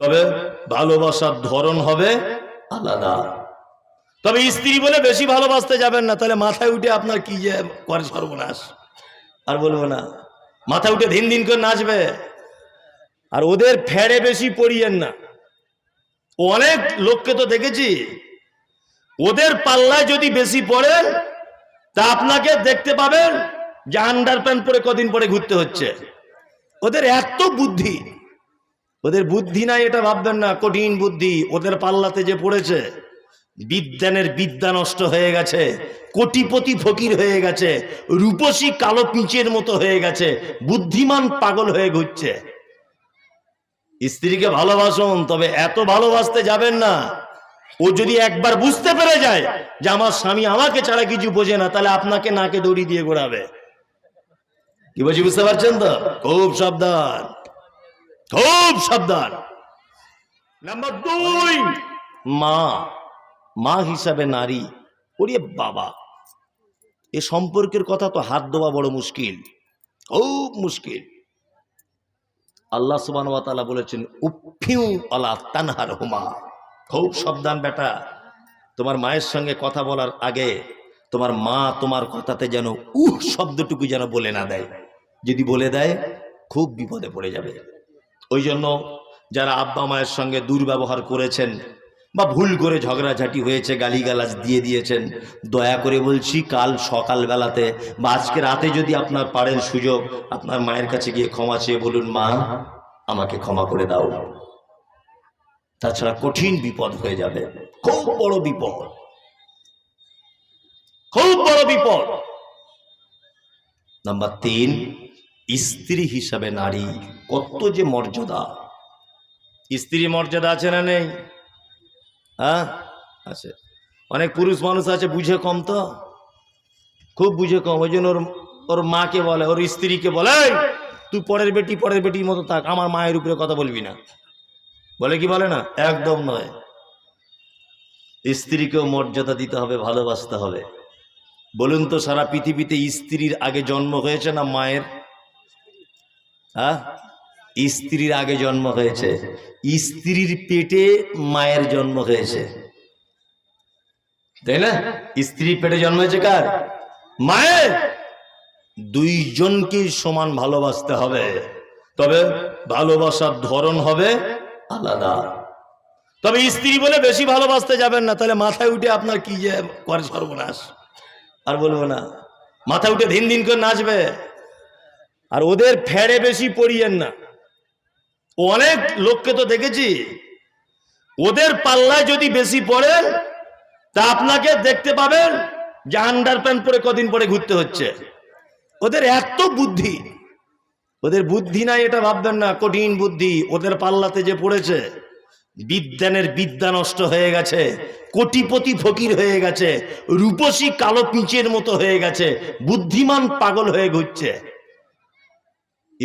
তবে ভালোবাসার ধরন হবে আলাদা। তবে স্ত্রী বলে বেশি ভালোবাসতে যাবেন না, তাহলে মাথায় উঠে আপনার কি যে করে সর্বনাশ? আর বলব না মাথা উঠে দিন দিন করে নাচবে। আর ওদের ফেড়ে বেশি পড়িয়েন না। অনেক লোককে তো দেখেছি, ওদের পাল্লায় যদি বেশি পড়েন তা আপনাকে দেখতে পাবেন যে আন্ডার প্যান্ট পরে কদিন পরে ঘুরতে হচ্ছে। ওদের এত বুদ্ধি ওদের বুদ্ধি নাই, এটা ভাববেন না, কঠিন বুদ্ধি, ওদের পাল্লাতে যে পড়েছে বিজ্ঞানের বিদ্যা নষ্ট হয়ে গেছে, কোটিপতি ফকির হয়ে গেছে, রূপসী কালো পিঁচের মতো হয়ে গেছে, বুদ্ধিমান পাগল হয়ে ঘুরছে। স্ত্রীকে ভালোবাসুন, তবে এত ভালোবাসতে যাবেন না। ও যদি একবার বুঝতে পেরে যায় যে আমার স্বামী আমাকে ছাড়া কিছু বোঝে না, তাহলে আপনাকে নাকে দড়ি দিয়ে ঘোরাবে। কি বলছি, বুঝতে পারছেন তো? খুব সাবধান। খুব সাবধান। নাম্বার দুই, মা মা হিসাবে নারী। ওরে বাবা, এ সম্পর্কের কথা তো হাত দেওয়া বড় মুশকিল, খুব মুশকিল। আল্লাহ সুবান বলেছেন, উফিউ আলা তানহার হুমা। খুব সাবধান বেটা। তোমার মায়ের সঙ্গে কথা বলার আগে তোমার মা তোমার কথাতে যেন উহ শব্দটুকু যেন বলে না দেয়। যদি বলে দেয়, খুব বিপদে পড়ে যাবে। ওই জন্য যারা আব্বা মায়ের সঙ্গে দুর্ব্যবহার করেছেন বা ভুল করে ঝগড়াঝাটি হয়েছে, গালিগালাজ দিয়ে দিয়েছেন, দয়া করে বলছি কাল সকালবেলাতে বা আজকে রাতে যদি আপনার পারেন সুযোগ, আপনার মায়ের কাছে গিয়ে ক্ষমা চেয়ে বলুন, মা, আমাকে ক্ষমা করে দাও। তাছাড়া কঠিন বিপদ হয়ে যাবে। খুব বড় বিপদ। খুব বড় বিপদ। নাম্বার তিন স্ত্রী হিসাবে নারী, কত যে মর্যাদা। স্ত্রী মর্যাদা আছে না নেই? হ্যাঁ? আছে। অনেক পুরুষ মানুষ আছে, বুঝে কম তো? খুব বুঝে কম, ওই জন্য ওর ওর মাকে বলে, ওর স্ত্রীকে বলে তুই পরের বেটি, পরের বেটির মতো থাক, আমার মায়ের উপরে কথা বলবি না। বলে কি বলে না? একদম নয়। স্ত্রীকেও মর্যাদা দিতে হবে, ভালোবাসতে হবে। বলুন তো, সারা পৃথিবীতে স্ত্রীর আগে জন্ম হয়েছে না মায়ের? হ্যাঁ? স্ত্রীর আগে জন্ম হয়েছে। স্ত্রীর পেটে মায়ের জন্ম হয়েছে। তাই না? স্ত্রীর পেটে জন্ম হয়েছে কার? মায়ের! দুইজনকে সমান ভালোবাসতে হবে। তবে ভালোবাসার ধরন হবে আলাদা। তবে স্ত্রী বলে বেশি ভালোবাসতে যাবেন না, তাহলে মাথায় উঠে আপনার কি যে করে সর্বনাশ? আর বলব না। মাথা উঠে দিন দিন করে নাচবে। আর ওদের ফেড়ে বেশি পড়িয়েন না। অনেক লোককে তো দেখেছি, ওদের পাল্লায় যদি বেশি পড়েন তা আপনাকে দেখতে পাবেন যে আন্ডার প্যান্ট পরে কদিন পরে ঘুরতে হচ্ছে। ওদের এত বুদ্ধি, ওদের বুদ্ধি নাই এটা ভাববেন না, কঠিন বুদ্ধি, ওদের পাল্লাতে যে পড়েছে বিজ্ঞানের বিদ্যা নষ্ট হয়ে গেছে, কোটিপতি ফকির হয়ে গেছে, রূপসী কালো পিঁচের মতো হয়ে গেছে, বুদ্ধিমান পাগল হয়ে ঘুরছে।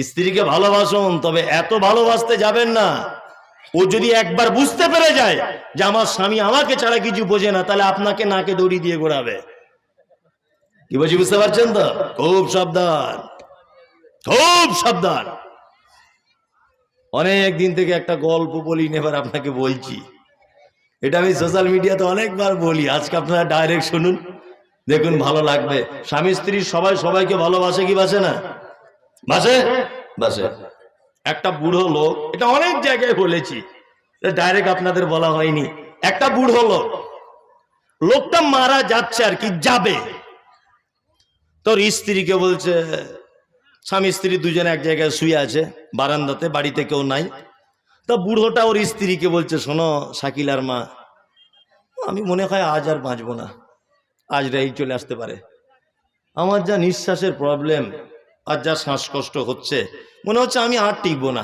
স্ত্রীকে ভালোবাসুন, তবে এত ভালোবাসতে যাবেন না। ও যদি একবার বুঝতে পেরে যায় যে আমার স্বামী আমাকে ছাড়া কিছু বোঝে না, তাহলে আপনাকে নাকে দড়ি দিয়ে ঘোরাবে। কি বলছি, বুঝতে পারছেন তো? খুব সাবধান। খুব সাবধান। অনেক দিন থেকে একটা গল্প বলি, এবার আপনাকে বলছি। এটা আমি সোশ্যাল মিডিয়াতে অনেকবার বলি, আজকে আপনারা ডাইরেক্ট শুনুন। দেখুন, ভালো লাগবে। স্বামী স্ত্রী সবাই সবাইকে ভালোবাসে কি বাসে না? বাসে বাসে একটা বুড়ো লোক এটা অনেক জায়গায় বলেছি ডাইরেক্ট আপনাদের বলা হয়নি। একটা বুড়ো লোক লোকটা মারা যাচ্ছে আর কি যাবে। তোর স্ত্রীকে বলছে স্বামী স্ত্রী দুজনে এক জায়গায় শুয়ে আছে বারান্দাতে বাড়িতে কেউ নাই। তা বুড়োটা ওর স্ত্রীকে বলছে শোনো শাকিলার মা আমি মনে হয় আজ আর বাঁচবো না। আজ রাই চলে আসতে পারে। আমার যা নিঃশ্বাসের প্রবলেম আর যা শ্বাসকষ্ট হচ্ছে, মনে হচ্ছে আমি আর টিকবো না।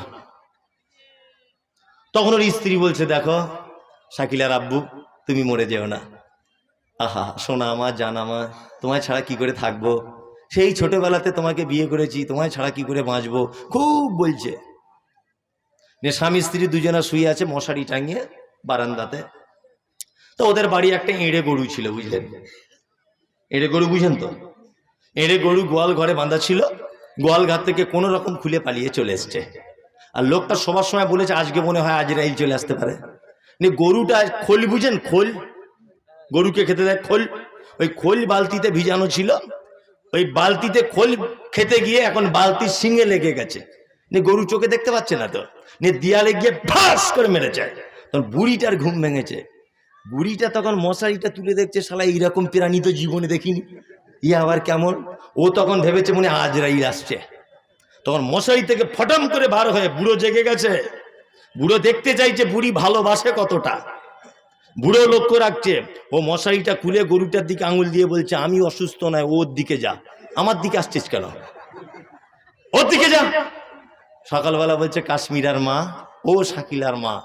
তখন ওর স্ত্রী বলছে, দেখো শাকিলার আব্বু, তুমি মরে যেও না। আহা, সোনা আমার জান আমার তোমায় ছাড়া কি করে থাকব? সেই ছোটবেলাতে তোমাকে বিয়ে করেছি, তোমায় ছাড়া কি করে বাঁচবো? খুব বলছে। স্বামী স্ত্রী দুজনা শুয়ে আছে মশারি টাঙিয়ে বারান্দাতে। তো ওদের বাড়ি একটা এঁড়ে গরু ছিল, বুঝলেন? এঁড়ে গরু বুঝেন তো? এঁড়ে গরু গোয়াল ঘরে বাঁধা ছিল গোয়াল ঘর থেকে কোনো রকম খুলে পালিয়ে চলে এসছে। আর লোকটা সবার সময় বলেছে আজকে মনে হয় আজরাইল চলে আসতে পারে। গরুটা খোল বুঝেন, খোল। গরুকে খেতে দেয়, খোল। ওই খোল বালতিতে ভিজানো ছিল। ওই বালতিতে খোল খেতে গিয়ে এখন বালতির সিঙে লেগে গেছে। নিয়ে গরু চোখে দেখতে পাচ্ছে না তো। নিয়ে দিয়ালে গিয়ে ফাঁস করে মেরেছে। তখন বুড়িটার ঘুম ভেঙেছে। বুড়িটা তখন মশারিটা তুলে দেখছে, শালা, এইরকম প্রাণী তো জীবনে দেখিনি। ই আবার কেমন? ও তখন ভেবেছে মনে আজরাইল আসছে। তখন মশারি থেকে ফটাম করে বার হয়ে বুড়ো জেগে গেছে। বুড়ো দেখতে চাইছে বুড়ি ভালোবাসে কতটা। বুড়ো লক্ষ্য রাখছে, ও মশারিটা খুলে গরুটার দিকে আঙুল দিয়ে বলছে, আমি অসুস্থ নয়, ওর দিকে যা। আমার দিকে আসছিস কেন? ওর দিকে যা। সকালবেলা বলছে, কাশ্মীরার মা, ও শাকিলার মা।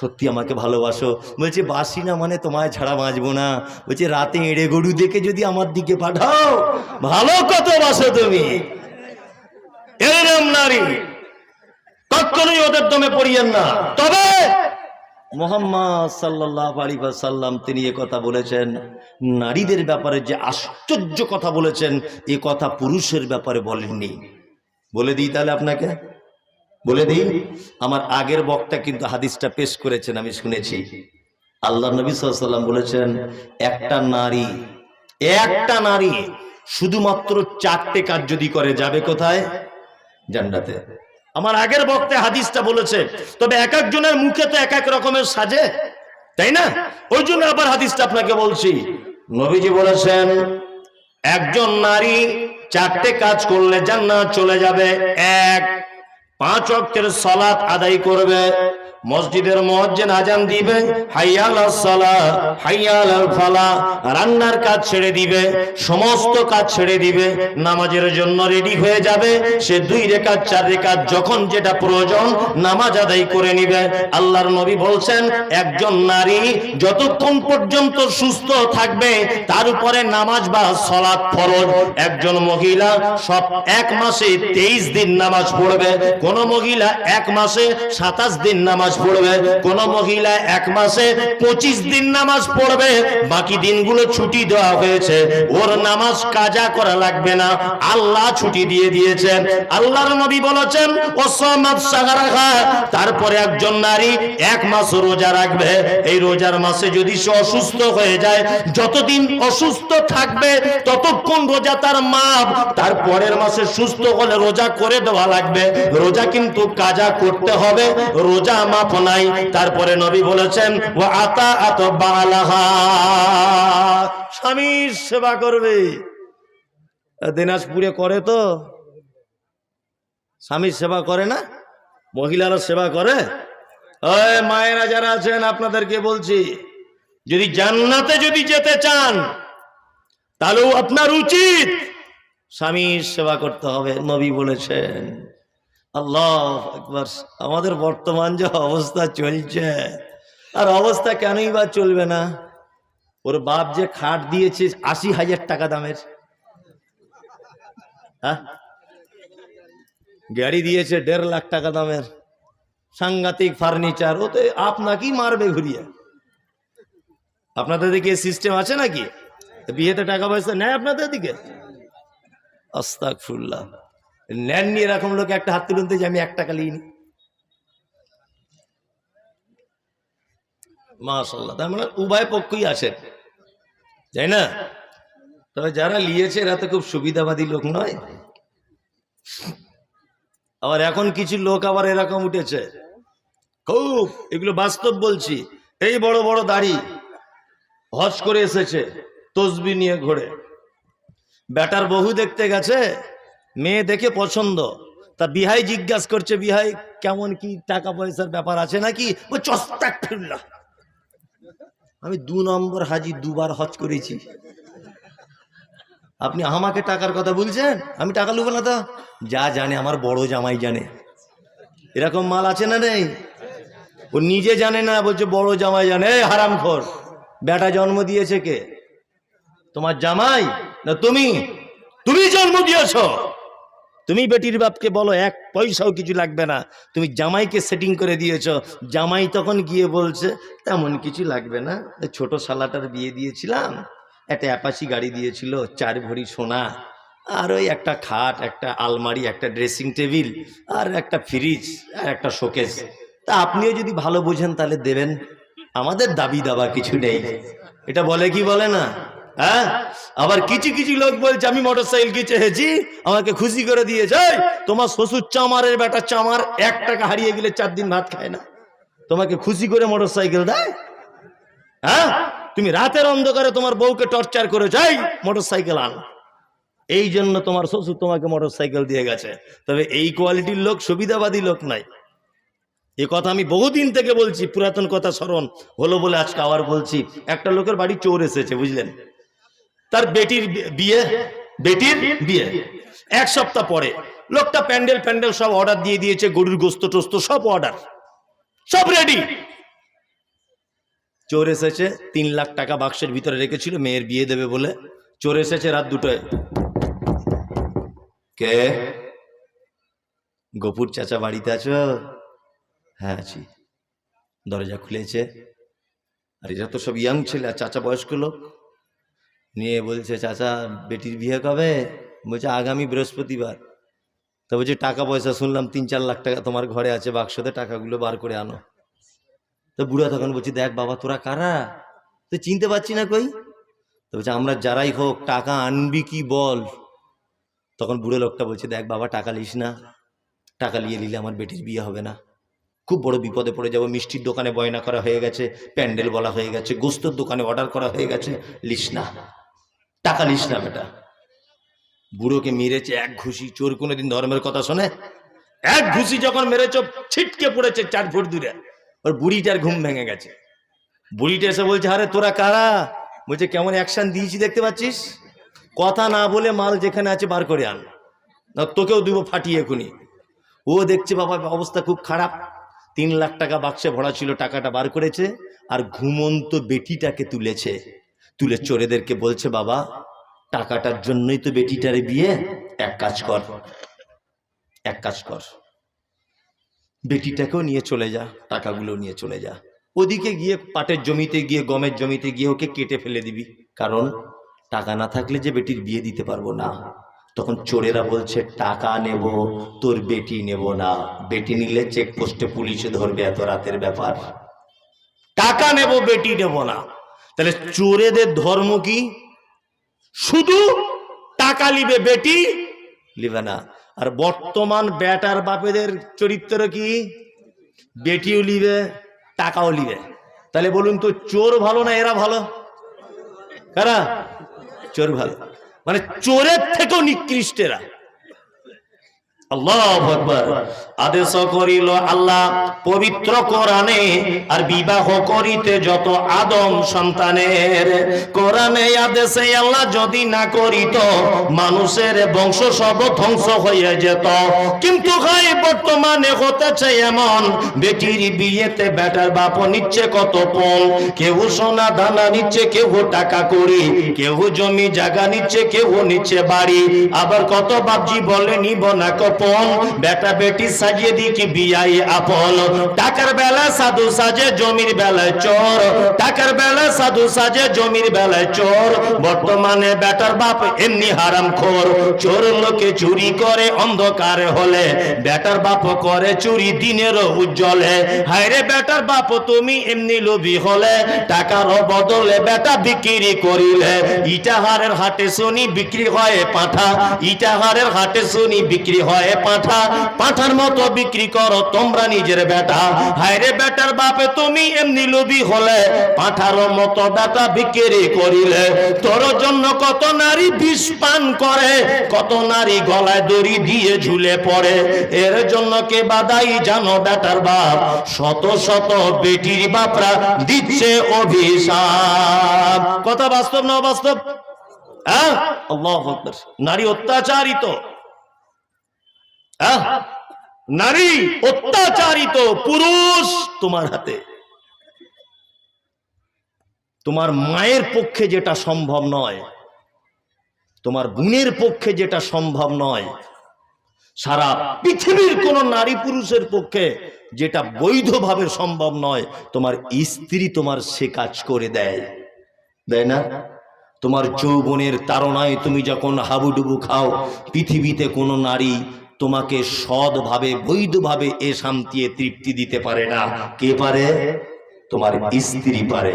সত্যি আমাকে ভালোবাসো। বলছে, বাসি না মানে তোমায় ছাড়া বাঁচবো না। বলছে, রাতে এড়ে গরু দেখে যদি আমার দিকে পাঠাও, ভালো কত বাসো তুমি? এরম নারী। কখনোই ওদের দমে পড়িয়েন না। তবে মোহাম্মদ সাল্লাহ আলী সাল্লাম তিনি এ কথা বলেছেন। নারীদের ব্যাপারে যে আশ্চর্য কথা বলেছেন, এ কথা পুরুষের ব্যাপারে বলেননি। বলে দিই তাহলে আপনাকে। বলে দিই, আমার আগের বক্তা কিন্তু হাদিসটা পেশ করেছেন, আমি শুনেছি। আল্লাহ নবী সাল্লাম বলেছেন, একটা নারী একটা নারী শুধুমাত্র চারটে কাজ যদি করে, যাবে কোথায়? জান্নাতে। আমার আগের বক্তে হাদিসটা বলেছে, তবে এক একজনের মুখে তো এক এক রকমের সাজে, তাই না? ওই জন্য আবার হাদিসটা আপনাকে বলছি। নবীজি বলেছেন, একজন নারী চারটে কাজ করলে জান্নাত চলে যাবে, এক পাঁচ অক্ষের সলাৎ আদায় করবে। মসজিদের মসজিদ আজান দিবে, হাইয়াল সালা হাইয়াল ফালা রান্নার কাজ ছেড়ে দিবে, সমস্ত কাজ ছেড়ে দিবে, নামাজের জন্য রেডি হয়ে যাবে, সে দুই রেখাত, চার রেখাত, যখন যেটা প্রয়োজন নামাজ আদায় করে নিবে। আল্লাহর নবী বলছেন, একজন নারী যতক্ষণ পর্যন্ত সুস্থ থাকবে, তার উপরে নামাজ বা সলাৎ ফরজ। একজন মহিলা সব এক মাসে তেইশ দিন নামাজ পড়বে, কোন মহিলা এক মাসে সাতাশ দিন নামাজ পড়বে, কোন মহিলা এক মাসে পঁচিশ দিন নামাজ পড়বে, বাকি দিনগুলো ছুটি দেওয়া হয়েছে। ওর নামাজ কাজা করা লাগবে না, আল্লাহ ছুটি দিয়ে দিয়েছেন। আল্লাহর নবী বলেছেন তারপরে একজন নারী এক মাস রোজা রাখবে। এই রোজার মাসে যদি সে অসুস্থ হয়ে যায়, যতদিন অসুস্থ থাকবে, ততক্ষণ রোজা তার মাপ। তার পরের মাসে সুস্থ হলে রোজা করে দেওয়া লাগবে। রোজা কিন্তু কাজা করতে হবে। রোজা মাপ নাই। তারপরে নবী বলেছেন ও আত বালাহা। স্বামীর সেবা করবে। দিনাজপুরে করে তো। স্বামীর সেবা করে না? মহিলারা সেবা করে? ওই মায়েরা যারা আছেন, আপনাদেরকে বলছি, যদি জান্নাতে যদি যেতে চান, তাহলেও আপনার উচিত স্বামীর সেবা করতে হবে, নবী বলেছেন। আল্লাহ একবার আমাদের বর্তমান যে অবস্থা চলছে, আর অবস্থা কেনই বা চলবে না? ওর বাপ যে খাট দিয়েছে আশি হাজার টাকা দামের। হ্যাঁ? গাড়ি দিয়েছে দেড় লাখ টাকা দামের। সাংঘাতিক ফার্নিচার ওতে আপনাকেই মারবে ঘুরিয়ে। আপনাদের দিকে সিস্টেম আছে নাকি? বিয়েতে টাকা পয়সা নেয় আপনাদের দিকে? আস্তাক ফুল্লাহ নেননি এরকম লোক একটা হাত তুলতে যে আমি এক টাকা লিনি মাশাল্লাহ তার মানে উভয় পক্ষই আছে তাই না? তবে যারা লিয়েছে, এরা তো খুব সুবিধাবাদী লোক নয়। আবার এখন কিছু লোক আবার এরকম উঠেছে। খুব, এগুলো বাস্তব বলছি। এই বড় বড় দাড়ি হজ করে এসেছে, তসবি নিয়ে ঘোরে। বেটার বহু দেখতে গেছে মেয়ে দেখে পছন্দ। তা বিহাই জিজ্ঞাসা করছে, বিহাই, কেমন কি টাকা পয়সার ব্যাপার আছে নাকি? ও চস্তাক আমি দু নম্বর হাজি দুবার হজ করেছি। আপনি আমাকে টাকার কথা বলছেন? আমি টাকা লুবো না তো। যা জানে, আমার বড় জামাই জানে। এরকম মাল আছে না নেই? ও নিজে জানে না, বলছে, বড় জামাই জানে। এই হারামখোর বেটা জন্ম দিয়েছে কে? তোমার জামাই না তুমি? তুমি জন্ম দিয়েছ? তুমি বেটির বাপকে বলো, এক পয়সাও কিছু লাগবে না। তুমি জামাইকে সেটিং করে দিয়েছ, জামাই তখন গিয়ে বলছে, তেমন কিছু লাগবে না। ছোট শালাটার বিয়ে দিয়েছিলাম, একটা অ্যাপাসি গাড়ি দিয়েছিল, চার ভরি সোনা, আর ওই একটা খাট, একটা আলমারি, একটা ড্রেসিং টেবিল আর একটা ফ্রিজ আর একটা শোকেস তা আপনিও যদি ভালো বোঝেন, তাহলে দেবেন। আমাদের দাবি দাবা কিছু নেই। এটা বলে কি বলে না? হ্যাঁ? আবার কিছু কিছু লোক বলছে আমি মোটর সাইকেল চেয়েছি আমাকে খুশি করে দিয়েছে। এই, তোমার শ্বশুর চামারের বেটা চামার এক টাকা হারিয়ে গেলে চার দিন ভাত খায় না। তোমাকে খুশি করে মোটর সাইকেল দেয়? হ্যাঁ? তুমি রাতের অন্ধকারে তোমার বউকে টর্চার করে যাই মোটর সাইকেল আন। এই জন্য তোমার শ্বশুর তোমাকে মোটর সাইকেল দিয়ে গেছে। তবে এই কোয়ালিটির লোক সুবিধাবাদী লোক নাই। এ কথা আমি বহুদিন থেকে বলছি পুরাতন কথা স্মরণ হলো বলে আজকে আবার বলছি। একটা লোকের বাড়ি চোর এসেছে বুঝলেন? তার বেটির বিয়ে বেটির বিয়ে। এক সপ্তাহ পরে লোকটা প্যান্ডেল প্যান্ডেল সব অর্ডার দিয়ে দিয়েছে গরুর গোস্ত টোস্ত সব অর্ডার। সব রেডি চোর এসেছে তিন লাখ টাকা বাক্সের ভিতরে রেখেছিল মেয়ের বিয়ে দেবে বলে। চোর এসেছে রাত দুটোয়। কে? গোপুর চাচা বাড়িতে আছো? হ্যাঁ আছি। দরজা খুলেছে। আর এরা তো সব ইয়াং ছেলে আর চাচা বয়স্ক লোক। নিয়ে বলছে, চাচা, বেটির বিয়ে কবে? বলছে, আগামী বৃহস্পতিবার। তো বলছে, টাকা পয়সা শুনলাম, তিন চার লাখ টাকা তোমার ঘরে আছে, বাক্সতে টাকাগুলো বার করে আনো। তো বুড়া তখন বলছি, দেখ বাবা, তোরা কারা? তুই চিনতে পারছি না কই? তো বলছে, আমরা যারাই হোক, টাকা আনবি কি বল? তখন বুড়ো লোকটা বলছে, দেখ বাবা, টাকা লিস না। টাকা নিয়ে নিলে আমার বেটির বিয়ে হবে না। খুব বড় বিপদে পড়ে যাব, মিষ্টির দোকানে বয়না করা হয়ে গেছে, প্যান্ডেল বলা হয়ে গেছে, গোস্তর দোকানে অর্ডার করা হয়ে গেছে লিস না। টাকা নিস না বেটা। বুড়োকে মেরেছে এক ঘুষি, চোর কোনোদিন ধর্মের কথা শোনে? এক ঘুষি যখন মেরেছ, ছিটকে পড়েছে চার ফুট দূরে। ওর বুড়িটার ঘুম ভেঙে গেছে। বুড়িটা এসে বলছে, আরে তোরা কারা? বলছে, কেমন অ্যাকশন দিয়েছি দেখতে পাচ্ছিস? কথা না বলে মাল যেখানে আছে বার করে আন। না, তোকেও দিব ফাটিয়ে এখুনি। ও দেখছে, বাবা, অবস্থা খুব খারাপ। তিন লাখ টাকা বাক্সে ভরা ছিল, টাকাটা বার করেছে, আর ঘুমন্ত বেটিটাকে তুলেছে। তুলে চোরেদেরকে বলছে, বাবা, টাকাটার জন্যই তো বেটিটারে বিয়ে। এক কাজ কর, এক কাজ কর। বেটিটাকেও নিয়ে চলে যা টাকাগুলো নিয়ে চলে যা। ওদিকে গিয়ে পাটের জমিতে গিয়ে, গমের জমিতে গিয়ে ওকে কেটে ফেলে দিবি। কারণ টাকা না থাকলে যে বেটির বিয়ে দিতে পারব না। তখন চোরেরা বলছে, টাকা নেব, তোর বেটি নেব না। বেটি নিলে চেকপোস্টে পুলিশে ধরবে এত রাতের ব্যাপার। টাকা নেব, বেটি নেব না। তাহলে চোরেদের ধর্ম কি? শুধু টাকা লিবে, বেটি লিবে না। আর বর্তমান ব্যাটার বাপেদের চরিত্র কি? বেটিও লিবে, টাকাও লিবে। তাহলে বলুন তো, চোর ভালো না এরা ভালো? কারা? চোর ভালো। মানে চোরের থেকেও নিকৃষ্টেরা আদেশ করিল আল্লাহ পবিত্র কোরআনে আর বিবাহ করিতে যত আদম সন্তানের কোরআনে আদেশে আল্লাহ যদি না করিত মানুষের বংশ সব ধ্বংস হয়ে যেত। কিন্তু হয় বর্তমানে হতেছে এমন বেটির বিয়েতে বেটার বাপ নিচ্ছে কত পণ কেউ সোনা দানা নিচ্ছে কেউ টাকা করি কেউ জমি জায়গা নিচ্ছে কেউ নিচ্ছে বাড়ি আবার কত বাপজি বলে নিব না কপন বেটা বেটি সাজিয়ে দিকে বিয়াই আপন। টাকার বেলা সাধু সাজে, জমির বেলায় চোর। টাকার বেলা সাধু সাজে, জমির বেলায় চোর। বর্তমানে বেটার বাপ এমনি হারাম খোর। চোর লোকে চুরি করে অন্ধকার হলে, বেটার বাপ করে চুরি দিনের উজ্জ্বলে। হায়রে বেটার বাপ, তুমি এমনি লোভী হলে, টাকার বদলে বেটা বিক্রি করিলে। ইটাহারের হাটে শুনি বিক্রি হয় পাঠা, ইটাহারের হাটে শুনি বিক্রি হয় পাঠা, পাঠার মতো বিক্রি করো, তোমরা নিজের বেটা। হায়রে বেটার বাপে, তুমি এমনি লোভী হলে, পাঠার মতো বেটা বিক্রি করিলে। তোর জন্য কত নারী বিষ পান করে, কত নারী গলায় দড়ি দিয়ে ঝুলে পড়ে। এর জন্য কে বাদাই জানো বেটার বাপ? শত শত বেটির বাপরা দিচ্ছে অভিশাপ। কথা বাস্তব না বাস্তব হ্যাঁ? নারী অত্যাচারিত? নারী অত্যাচারিত পুরুষ তোমার হাতে। তোমার মায়ের পক্ষে যেটা সম্ভব নয়, তোমার বোনের পক্ষে যেটা সম্ভব নয়, সারা পৃথিবীর কোন নারী পুরুষের পক্ষে যেটা বৈধভাবে সম্ভব নয়, তোমার স্ত্রী তোমার সে কাজ করে দেয়। দেয় না? তোমার যৌবনের তাড়নায় তুমি যখন হাবুডুবু খাও, পৃথিবীতে কোনো নারী তোমাকে সৎভাবে, বৈধভাবে এ শান্তি তৃপ্তি দিতে পারে না। কে পারে? তোমার স্ত্রী পারে।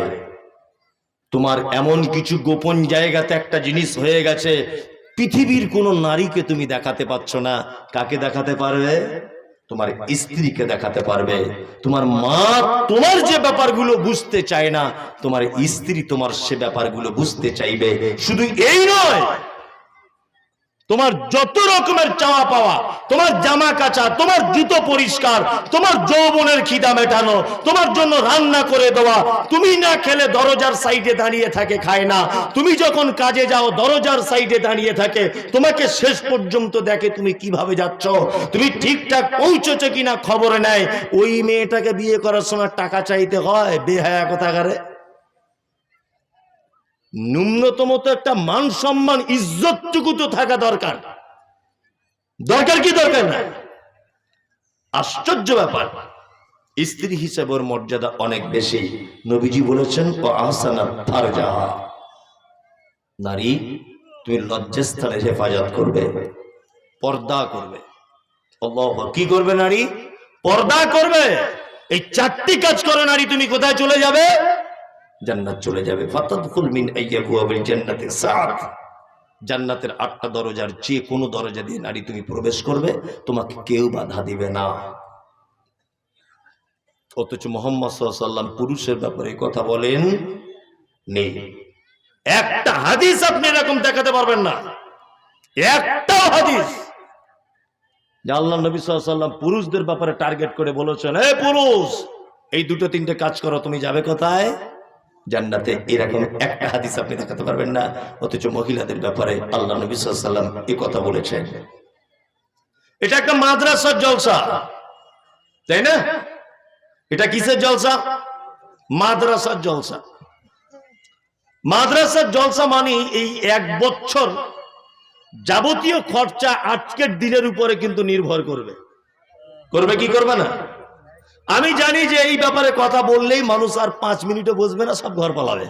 তোমার এমন কিছু গোপন জায়গাতে একটা জিনিস হয়ে গেছে, পৃথিবীর কোনো নারীকে তুমি দেখাতে পাচ্ছ না। কাকে দেখাতে পারবে? তোমার স্ত্রীকে দেখাতে পারবে। তোমার মা তোমার যে ব্যাপারগুলো বুঝতে চায় না, তোমার স্ত্রী তোমার সে ব্যাপারগুলো বুঝতে চাইবে। শুধু এই নয় তোমার যত রকমের চাওয়া পাওয়া, তোমার জামা কাচা, তোমার জুতো পরিষ্কার, তোমার যৌবনের খিদা মেটানো, তোমার জন্য রান্না করে দেওয়া, তুমি না খেলে দরজার সাইডে দাঁড়িয়ে থাকে, খায় না। তুমি যখন কাজে যাও, দরজার সাইডে দাঁড়িয়ে থাকে। তোমাকে শেষ পর্যন্ত দেখে তুমি কীভাবে যাচ্ছ? তুমি ঠিকঠাক পৌঁছেছো কিনা খবর নেয়। ওই মেয়েটাকে বিয়ে করার সময় টাকা চাইতে হয়? বেহায়া কথা কথাকারে? ন্যূনতম তো একটা মান সম্মান, ইজ্জতটুকু তো থাকা দরকার। দরকার কি দরকার না? আশ্চর্য ব্যাপার। স্ত্রী হিসেবে ওর মর্যাদা অনেক বেশি। নবীজি বলেছেন ও আহসানা ফারজাহা নারী, তুমি লজ্জাস্থানের হেফাজত করবে, পর্দা করবে। কি করবে নারী? পর্দা করবে। এই চারটি কাজ করে নারী, তুমি কোথায় চলে যাবে? জান্নাত চলে যাবে। ফাতাদখুল মিন আইয়াবুয়াবিল জান্নাতি জান্নাতের আটটা দরজার যে কোনো দরজা দিয়ে নারী তুমি প্রবেশ করবে, তোমাকে কেউ বাধা দিবে না। অথচ মোহাম্মদ সাল্লাম পুরুষের ব্যাপারে কথা বলেন, নেই। একটা হাদিস আপনি এরকম দেখাতে পারবেন না। একটাও হাদিস। আল্লাহ নবী সাল্লাম পুরুষদের ব্যাপারে টার্গেট করে বলেছেন হে পুরুষ, এই দুটো তিনটে কাজ করো, তুমি যাবে কোথায়? জান্নাতে এরকম একটা হাদিস আপনি দেখাতে পারবেন না, অথচ মহিলাদের ব্যাপারে আল্লাহ নবী সাল্লাম এ কথা বলেছেন। এটা একটা মাদ্রাসার জলসা, তাই না? এটা কিসের জলসা? মাদ্রাসার জলসা। মাদ্রাসার জলসা মানে এই এক বছর যাবতীয় খরচা আজকের দিনের উপরে কিন্তু নির্ভর করবে। করবে কি করবে না? আমি জানি যে এই ব্যাপারে কথা বললেই মানুষ আর পাঁচ মিনিটে বসবে না, সব ঘর পালাবে।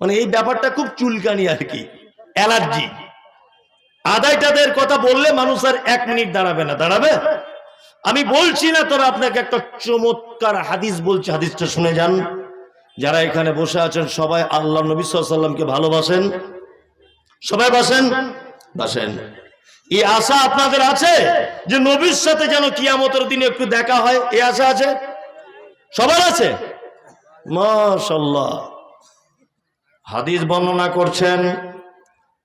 মানে এই ব্যাপারটা খুব চুলকানি আর কি, অ্যালার্জি। আদায়টাদের কথা বললে মানুষ আর এক মিনিট দাঁড়াবে না, দাঁড়াবে? আমি বলছি না তবে আপনাকে একটা চমৎকার হাদিস বলছি, হাদিসটা শুনে যান। যারা এখানে বসে আছেন, সবাই আল্লাহ নবী সাল্লামকে ভালোবাসেন। সবাই বাসেন। বাসেন। এই আশা আপনাদের আছে যে নবীর সাথে যেন কিয়ামতের দিনে একটু দেখা হয়? এই আশা আছে? সবার আছে? মাশাল্লাহ হাদিস বর্ণনা করছেন,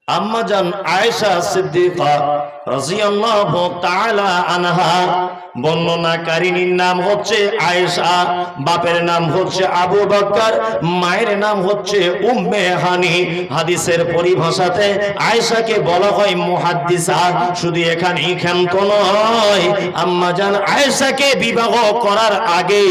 আম্মাজান আয়েশা সিদ্দিকা বর্ণনাকারিনীর নাম হচ্ছে আয়েশা, বাপের নাম হচ্ছে আবু বকর, মায়ের নাম হচ্ছে উম্মে হাদিসের পরিভাষাতে আয়েশাকে বলা হয় মুহাদ্দিসা। শুধু এখানেই ক্ষান্ত নয়, আম্মা জান আয়েশাকে বিবাহ করার আগে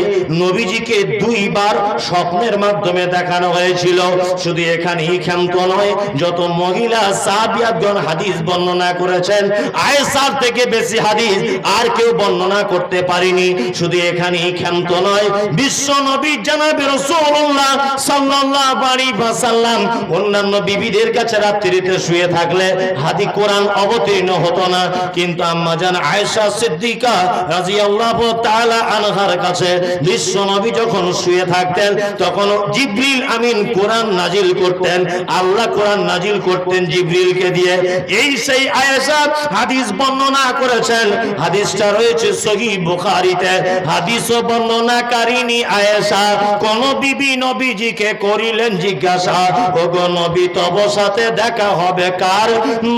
নবীজিকে দুইবার স্বপ্নের মাধ্যমে দেখানো হয়েছিল। শুধু এখানেই ক্ষান্ত নয়, যত মহিলা সাহাবিয়াতগণ হাদিস বর্ণনা করেছেন আয়েশার থেকে বেশি হাদিস আর কেউ বর্ণনা করতে পারেনি। শুধু এখানেই ক্ষান্ত নয়, বিশ্ব নবী জানাবে রাসূলুল্লাহ সাল্লাল্লাহু আলাইহি ওয়াসাল্লাম। অন্যান্য বিবিদের কাছে রাত্রিতে শুয়ে থাকলে হাদি কোরআন অবতীর্ণ হতো না। কিন্তু আম্মা জান আয়েশা সিদ্দিকা রাদিয়াল্লাহু তাআলা আনহার কাছে বিশ্ব নবী যখন শুয়ে থাকতেন, তখন জিবরিল আমিন কোরআন নাজিল করতেন। আল্লাহ কোরআন নাজিল করতেন জিবরিলকে দিয়ে। এই সেই আয়েশা হাদিস বর্ণনা করেছেন। হাদিসটা রয়েছে সহি বুখারীতে। হাদিস বর্ণনাকারিনী আয়েশা। কোন বিবি নবীজিকে করিলেন জিজ্ঞাসা, ওগো নবী, তব সাথে দেখা হবে কার?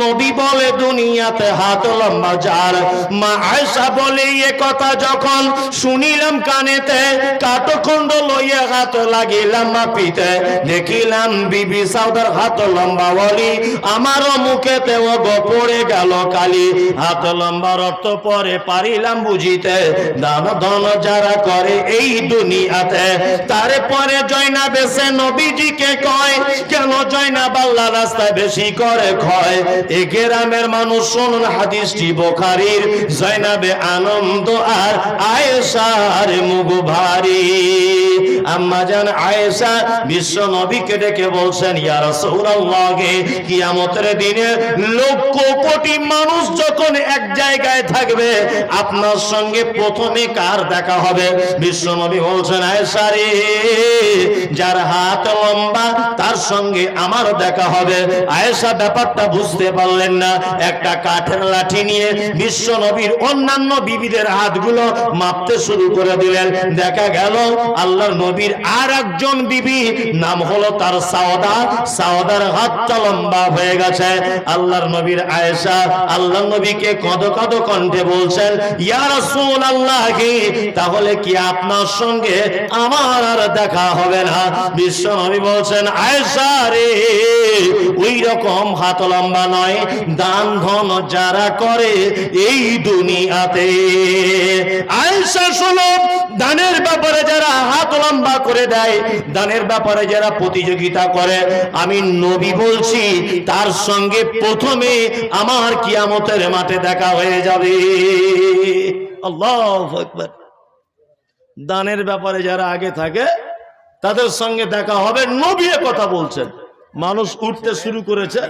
নবী বলে, দুনিয়াতে হাত লম্বা যার। মা আয়েশা বলে, এ কথা যখন শুনিলাম কানেতে কাটখণ্ড লইয়া হাত লাগিলাম মাপিতে দেখিলাম বিবি সাউদার হাত লম্বা বলি আমারও মুখেতে ও গো পড়ে গেল কালি হাত লম্বার অর্থ পরে পারিলাম বুঝিতে। দান ধন যারা করে এই দুনিয়াতে, তারে পরে জয়না এসে নবীজিকে কয়, কেন জয়নাব আল্লাহ রাস্তায় বেশি করে ক্ষয়? এ গ্রামের মানুষ শুনুন হাদিসটি বোখারির, জয়নাবে আনন্দ আর আয়েশার মুখ ভারী। আম্মা জান আয়েশা বিশ্ব নবীকে ডেকে বলছেন, ইয়া রাসূলুল্লাহকে কিয়ামতের দিনে লক্ষ কোটি মানুষ যখন এক জায়গায় থাকবে, আপনার সঙ্গে প্রথমে কার দেখা হবে? বিশ্ব নবী বলছেন আয়েশা রে যার হাত লম্বা, তার সঙ্গে আমার দেখা হবে। আয়েশা ব্যাপারটা বুঝতে পারলেন না। একটা কাঠের লাঠি নিয়ে বিশ্ব নবীর অন্যান্য বিবিদের হাতগুলো মাপতে শুরু করে দিলেন। দেখা গেল, আল্লাহর নবীর আর একজন বিবি, নাম হলো তার সাওদা। সাওদার হাতটা লম্বা হয়ে গেছে। আল্লাহর নবীর আয়েশা আল্লাহর নবীকে কদ কদ কণ্ঠে বলছেন, ইয়া রাসূলুল্লাহ কি তাহলে কি আপনার সঙ্গে আমার আর দেখা হবে না? বিশ্ব নবী বলছেন, আয়েশা রে, ওই রকম হাত লম্বা নয়, দান ধন যারা করে এই দুনিয়াতে। আয়েশা, শোনো, দানের ব্যাপারে যারা হাত লম্বা করে দেয়, দানের ব্যাপারে যারা প্রতিযোগিতা করে, আমি নবী বলছি, তার সঙ্গে প্রথমে আমার কিয়ামতের মাঠে দেখা হয়ে যাবে। আল্লাহ দানের ব্যাপারে যারা আগে থাকে, তাদের সঙ্গে দেখা হবে নবিয়ে কথা বলছেন। মানুষ উঠতে শুরু করেছে